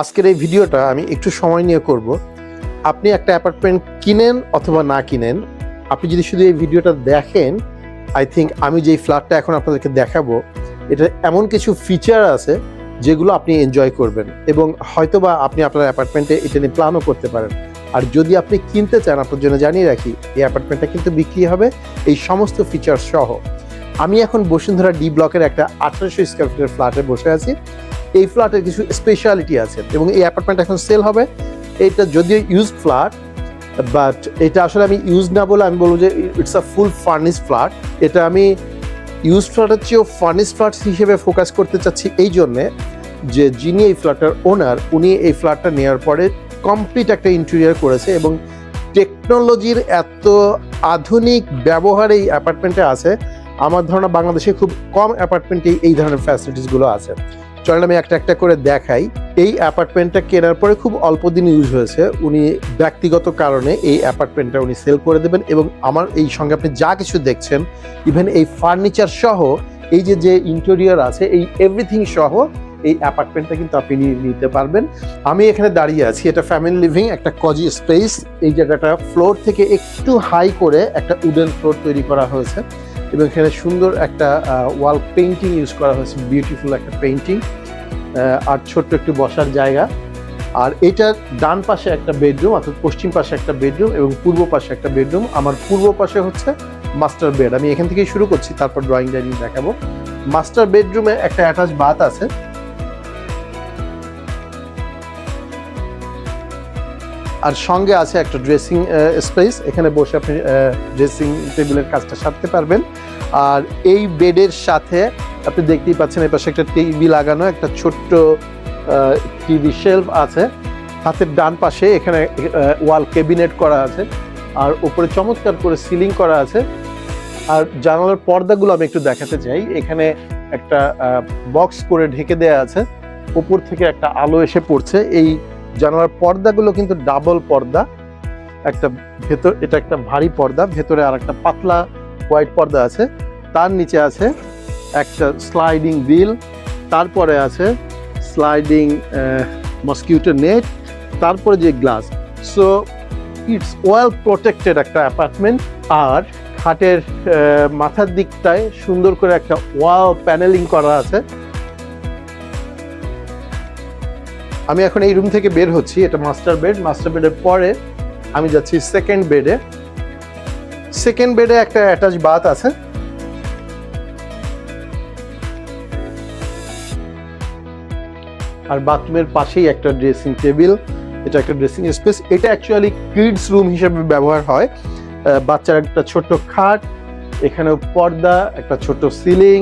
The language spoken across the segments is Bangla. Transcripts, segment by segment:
আজকের এই ভিডিওটা আমি একটু সময় নিয়ে করব। আপনি একটা অ্যাপার্টমেন্ট কিনেন অথবা না কিনেন, আপনি যদি শুধু এই ভিডিওটা দেখেন আই থিঙ্ক আমি যেই ফ্ল্যাটটা এখন আপনাদেরকে দেখাবো, এটা এমন কিছু ফিচার আছে যেগুলো আপনি এনজয় করবেন এবং হয়তোবা আপনি আপনার অ্যাপার্টমেন্টে এটা নিয়ে প্ল্যানও করতে পারেন। আর যদি আপনি কিনতে চান, আপনার জন্য জানিয়ে রাখি, এই অ্যাপার্টমেন্টটা কিন্তু বিক্রি হবে, এই সমস্ত ফিচার সহ। আমি এখন বসুন্ধরা ডি ব্লকের একটা আঠারোশো স্কোয়ার ফিটের ফ্ল্যাটে বসে আছি। এই ফ্ল্যাটের কিছু স্পেশালিটি আছে এবং এই অ্যাপার্টমেন্ট এখন সেল হবে। এটা যদিও ইউজ ফ্ল্যাট বাট এটা আসলে আমি ইউজ না বলে আমি বলব যে it's a full furnish flat এটা আমি ইউজ ফ্ল্যাটের চেয়েও ফার্নিশ ফ্ল্যাট হিসেবে ফোকাস করতে চাচ্ছি এই জন্যে যে যিনি এই ফ্ল্যাটটার ওনার উনি এই ফ্ল্যাটটা নেওয়ার পরে কমপ্লিট একটা ইন্টেরিয়ার করেছে এবং টেকনোলজির এত আধুনিক ব্যবহার এই অ্যাপার্টমেন্টে আছে। আমার ধারণা বাংলাদেশে খুব কম অ্যাপার্টমেন্টেই এই ধরনের ফ্যাসিলিটিসগুলো আছে। চলেন আমি একটা একটা করে দেখাই। এই অ্যাপার্টমেন্টটা কেনার পরে খুব অল্প দিন ইউজ হয়েছে। উনি ব্যক্তিগত কারণে এই অ্যাপার্টমেন্টটা উনি সেল করে দেবেন এবং আমার এই সঙ্গে আপনি যা কিছু দেখছেন ইভেন এই ফার্নিচার সহ, এই যে যে ইন্টেরিয়র আছে, এই এভরিথিং সহ, এই অ্যাপার্টমেন্টটা কিন্তু আপনি নিতে পারবেন। আমি এখানে দাঁড়িয়ে আছি, এটা ফ্যামিলি লিভিং একটা কজি স্পেস এই জায়গাটা ফ্লোর থেকে একটু হাই করে একটা উডেন ফ্লোর তৈরি করা হয়েছে। এবং এখানে সুন্দর একটা ওয়াল পেন্টিং ইউজ করা হয়েছে বিউটিফুল একটা পেন্টিং আর ছোট্ট একটু বসার জায়গা। আর এটা ডান পাশে একটা বেডরুম অর্থাৎ পশ্চিম পাশে একটা বেডরুম এবং পূর্ব পাশে একটা বেডরুম আমার পূর্ব পাশে হচ্ছে মাস্টার বেড আমি এখান থেকেই শুরু করছি, তারপর ড্রয়িং ডাইনিং দেখাবো। মাস্টার বেডরুমে একটা অ্যাটাচ বাথ আছে। আর সঙ্গে আছে একটা ড্রেসিং স্পেস এখানে বসে আপনি ড্রেসিং টেবিলের কাজটা সারতে পারবেন। আর এই বেডের সাথে আপনি দেখতেই পাচ্ছেন এই পাশে একটা টিভি লাগানো, একটা ছোট্ট টিভি শেলফ আছে। হাতের ডান পাশে এখানে ওয়াল ক্যাবিনেট করা আছে। আর উপরে চমৎকার করে সিলিং করা আছে। আর জানালার পর্দাগুলো আমি একটু দেখাতে চাই। এখানে একটা বক্স করে ঢেকে দেয়া আছে। উপর থেকে একটা আলো এসে পড়ছে। এই জানালার পর্দাগুলো কিন্তু ডাবল পর্দা। একটা ভেতর, এটা একটা ভারী পর্দা, ভেতরে আর একটা পাতলা হোয়াইট পর্দা আছে। তার নিচে আছে একটা স্লাইডিং বিল তারপরে আছে স্লাইডিং মসকিউটো নেট তারপরে যে glass so it's well protected একটা অ্যাপার্টমেন্ট আর খাটের মাথার দিকটায় সুন্দর করে একটা ওয়াল প্যানেলিং করা আছে। আমি এখন এই রুম থেকে বের হচ্ছি, এটা মাস্টার বেড মাস্টার বেডের পরে আমি যাচ্ছি সেকেন্ড বেডে সেকেন্ড বেডে একটা অ্যাটাচ বাথ আছে। আর বাথরুমের পাশেই একটা ড্রেসিং টেবিল এটা একটা ড্রেসিং স্পেস এটা অ্যাকচুয়ালি কিডস রুম হিসেবে ব্যবহার হয়। বাচ্চার একটা ছোট্ট খাট এখানে পর্দা, একটা ছোট সিলিং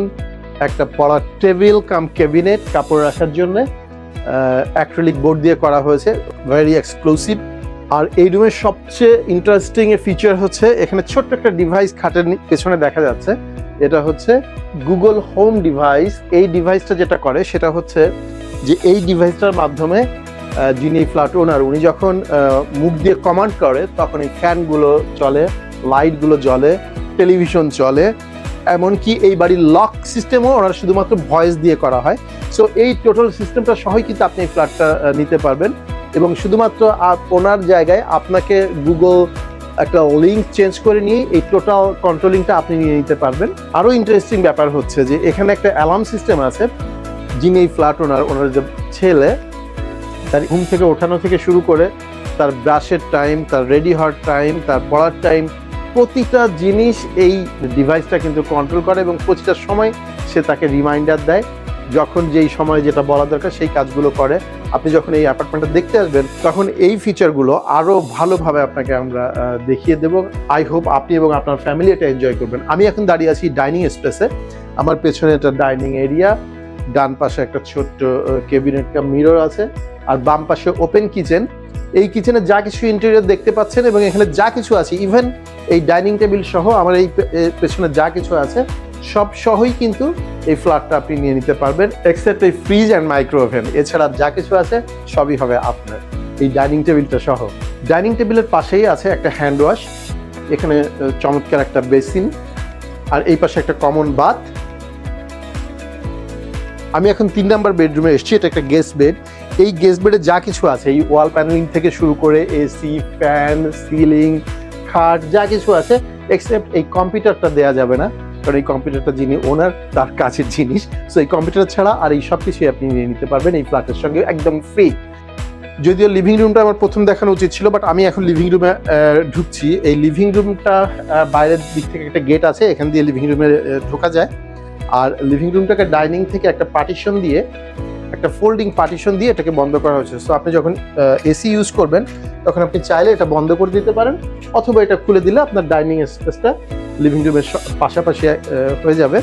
একটা পড়ার টেবিল কাম ক্যাবিনেট কাপড় রাখার জন্য। অ্যাক্রিলিক বোর্ড দিয়ে করা হয়েছে ভেরি এক্সক্লুসিভ আর এই রুমের সবচেয়ে ইন্টারেস্টিং এর ফিচার হচ্ছে, এখানে ছোট্ট একটা ডিভাইস খাটের পেছনে দেখা যাচ্ছে। এটা হচ্ছে গুগল হোম ডিভাইস এই ডিভাইসটা যেটা করে, সেটা হচ্ছে যে এই ডিভাইসটার মাধ্যমে যিনি ফ্ল্যাট ওনার উনি যখন মুখ দিয়ে কমান্ড করে, তখন এই ফ্যানগুলো চলে লাইটগুলো জ্বলে টেলিভিশন চলে। এমনকি এই বাড়ির লক সিস্টেমও ওনার শুধুমাত্র ভয়েস দিয়ে করা হয়। সো এই টোটাল সিস্টেমটা সহই কিন্তু আপনি এই ফ্ল্যাটটা নিতে পারবেন। এবং শুধুমাত্র ওনার জায়গায় আপনাকে গুগল একটা লিঙ্ক চেঞ্জ করে নিয়ে এই টোটাল কন্ট্রোলিংটা আপনি নিয়ে নিতে পারবেন। আরও ইন্টারেস্টিং ব্যাপার হচ্ছে যে, এখানে একটা অ্যালার্ম সিস্টেম আছে, যিনি এই ফ্ল্যাট ওনার ওনার যে ছেলে, তার ঘুম থেকে ওঠানো থেকে শুরু করে তার ব্রাশের টাইম তার রেডি হওয়ার টাইম তার পড়ার টাইম প্রতিটা জিনিস এই ডিভাইসটা কিন্তু কন্ট্রোল করে এবং প্রতিটা সময় সে তাকে রিমাইন্ডার দেয়। যখন যেই সময় যেটা বলা দরকার, সেই কাজগুলো করে। আপনি যখন এই অ্যাপার্টমেন্টটা দেখতে আসবেন, তখন এই ফিচারগুলো আরও ভালোভাবে আপনাকে আমরা দেখিয়ে দেব। আই হোপ আপনি এবং আপনার ফ্যামিলি এটা এনজয় করবেন। আমি এখন দাঁড়িয়ে আছি ডাইনিং স্পেসে আমার পেছনে একটা ডাইনিং এরিয়া ডান পাশে একটা ছোট্ট কেবিনেট কাম মিরর আছে। আর বাম পাশে ওপেন কিচেন এই কিচেনে যা কিছু ইন্টেরিয়র দেখতে পাচ্ছেন এবং এখানে যা কিছু আছে ইভেন এই ডাইনিং টেবিল সহ আমার এই পেছনে যা কিছু আছে সব সহই কিন্তু এই ফ্ল্যাটটা আপনি নিয়ে নিতে পারবেন এক্সেপ্ট এই ফ্রিজ অ্যান্ড মাইক্রো ওভেন এছাড়া যা কিছু আছে সবই হবে আপনার। এই ডাইনিং টেবিলটা সহ। ডাইনিং টেবিলের পাশেই আছে একটা হ্যান্ড ওয়াশ এখানে চমৎকার একটা বেসিন আর এই পাশে একটা কমন বাথ আমি এখন তিন নাম্বার বেডরুমে এসেছি, এটা একটা গেস্ট বেড এই গেস্ট বেডে যা কিছু আছে, এই ওয়াল প্যানেলিং থেকে শুরু করে এসি ফ্যান সিলিং খাট, যা কিছু আছে এক্সেপ্ট এই কম্পিউটারটা দেওয়া যাবে না। কারণ এই কম্পিউটারটা যিনি ওনার, তার কাছের জিনিস। সো এই কম্পিউটার ছাড়া আর এই সব কিছুই আপনি নিয়ে নিতে পারবেন এই ফ্ল্যাটের সঙ্গে একদম ফ্রি যদিও লিভিং রুমটা আমার প্রথম দেখানো উচিত ছিল বাট আমি এখন লিভিং রুমে ঢুকছি। এই লিভিং রুমটা বাইরের দিক থেকে একটা গেট আছে, এখান দিয়ে লিভিং রুমে ঢোকা যায়। আর লিভিং রুমটাকে ডাইনিং থেকে একটা পার্টিশন দিয়ে, একটা ফোল্ডিং পার্টিশন দিয়ে এটাকে বন্ধ করা হয়েছে। সো আপনি যখন এসি ইউজ করবেন, তখন আপনি চাইলে এটা বন্ধ করে দিতে পারেন, অথবা এটা খুলে দিলে আপনার ডাইনিং স্পেসটা লিভিং রুমের পাশাপাশি হয়ে যাবে।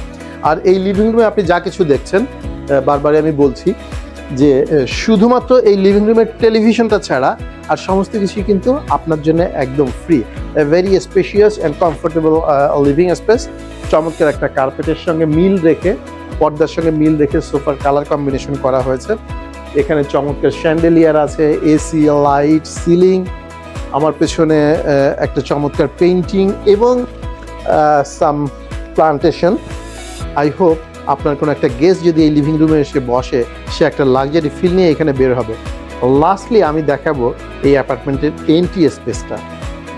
আর এই লিভিং রুমে আপনি যা কিছু দেখছেন বারবারই আমি বলছি যে শুধুমাত্র এই লিভিং রুমের টেলিভিশনটা ছাড়া আর সমস্ত কিছুই কিন্তু আপনার জন্য একদম free very spacious and comfortable living space চমৎকার একটা কার্পেটের সঙ্গে মিল রেখে, পর্দার সঙ্গে মিল রেখে সোফার কালার কম্বিনেশন করা হয়েছে। এখানে চমৎকার শ্যান্ডেলিয়ার আছে এসি লাইট সিলিং আমার পেছনে একটা চমৎকার পেইন্টিং এবং সাম প্লান্টেশন আই হোপ আপনার কোনো একটা গেস্ট যদি এই লিভিং রুমে এসে বসে, সে একটা লাক্সারি ফিল নিয়ে এখানে বের হবে। লাস্টলি আমি দেখাবো এই অ্যাপার্টমেন্টের এন্ট্রি স্পেসটা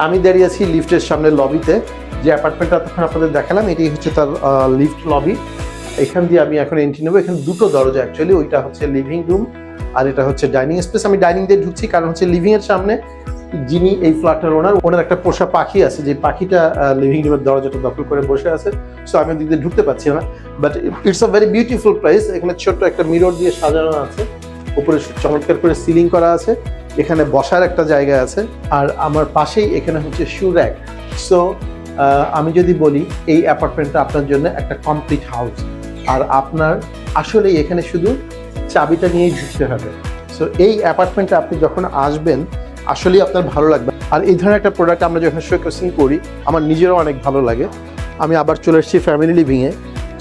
আমি দাঁড়িয়ে আছি লিফটের সামনে লবিতে যে অ্যাপার্টমেন্টটা তখন আপনাদের দেখালাম, এটি হচ্ছে তার লিফট লবি এখান দিয়ে আমি এখন এন্ট্রি নেব। এখানে দুটো দরজা অ্যাকচুয়ালি ওইটা হচ্ছে লিভিং রুম আর এটা হচ্ছে ডাইনিং স্পেস আমি ডাইনিং দিয়ে ঢুকছি, কারণ হচ্ছে লিভিংয়ের সামনে যিনি এই ফ্ল্যাটের ওনার ওনার একটা পোষা পাখি আছে, যে পাখিটা লিভিং রুমের দরজাটা দখল করে বসে আছে। সো আমি ওদিক দিয়ে ঢুকতে পারছি না। But it's a very beautiful place এখানে ছোট্ট একটা মিরর দিয়ে সাজানো আছে। উপরে চমৎকার করে সিলিং করা আছে। এখানে বসার একটা জায়গা আছে। আর আমার পাশেই এখানে হচ্ছে শু র্যাক সো আমি যদি বলি, এই অ্যাপার্টমেন্টটা আপনার জন্য একটা কমপ্লিট হাউস আর আপনার আসলেই এখানে শুধু চাবিটা নিয়েই ঢুকতে হবে। সো এই অ্যাপার্টমেন্টে আপনি যখন আসবেন আসলেই আপনার ভালো লাগবে। আর এই ধরনের একটা প্রোডাক্ট আমরা যখন শোকেসিং করি, আমার নিজেরও অনেক ভালো লাগে। আমি আবার চলে এসেছি ফ্যামিলি লিভিংয়ে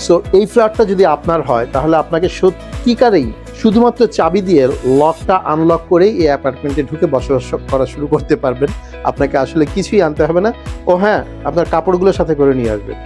সো এই ফ্ল্যাটটা যদি আপনার হয়, তাহলে আপনাকে সত্যিকারেই শুধুমাত্র চাবি দিয়ে লকটা আনলক করেই এই অ্যাপার্টমেন্টে ঢুকে বসবাস করা শুরু করতে পারবেন। আপনাকে আসলে কিছুই আনতে হবে না। ও হ্যাঁ আপনার কাপড়গুলো সাথে করে নিয়ে আসবেন